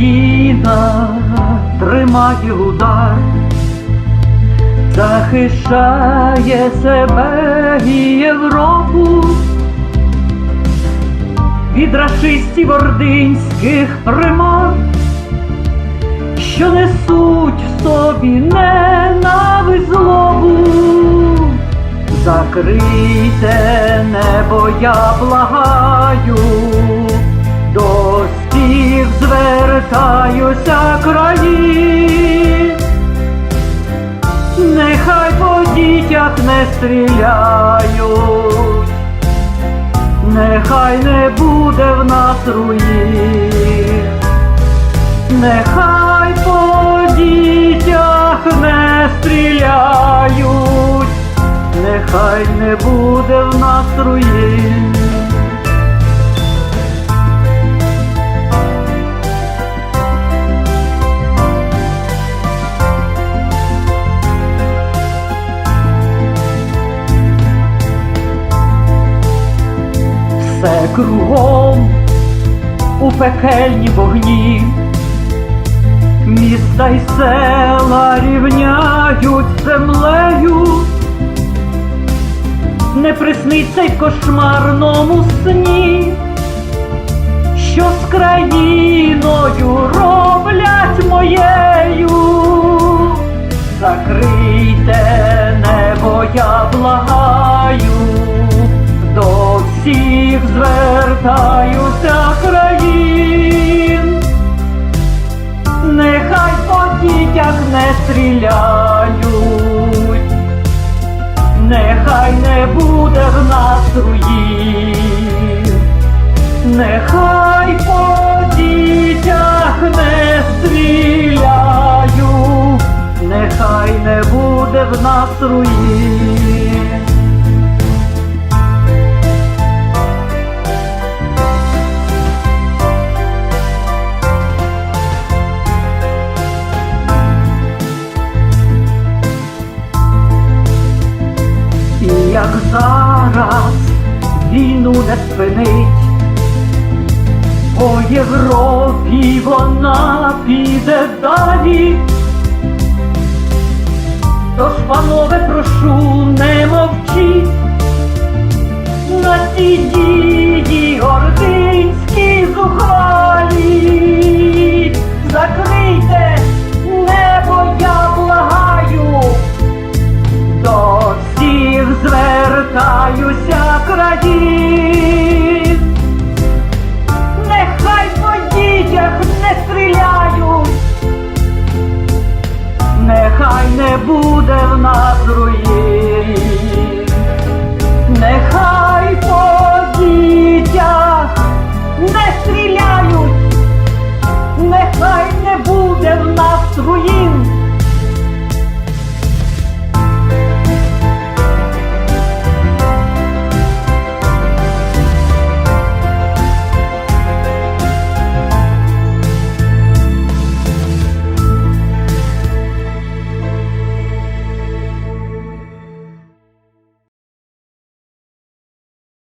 Україна тримає удар, захищає себе і Європу від рашистів ординських примар, що несуть в собі ненависть злобу. Закрийте небо, я благаю, звертаюся країн. Нехай по дітях не стріляють, нехай не буде в нас руїн, нехай по дітях не стріляють, нехай не буде в нас руїн. Кругом у пекельні вогні, міста й села рівняють землею, не присниться й кошмарному сні, що з країною роблять моєю. Закрийте небо, я благаю, всіх звертаюся країн, нехай по дітях не стріляють, нехай не буде в нас руїн, нехай по дітях не стріляють, нехай не буде в нас руїн. Зараз війну не спинить, по Європі вона піде далі. Тож, панове, прошу, не мовчіть, на ці дії. нехай не буде в нас руїн, нехай подій.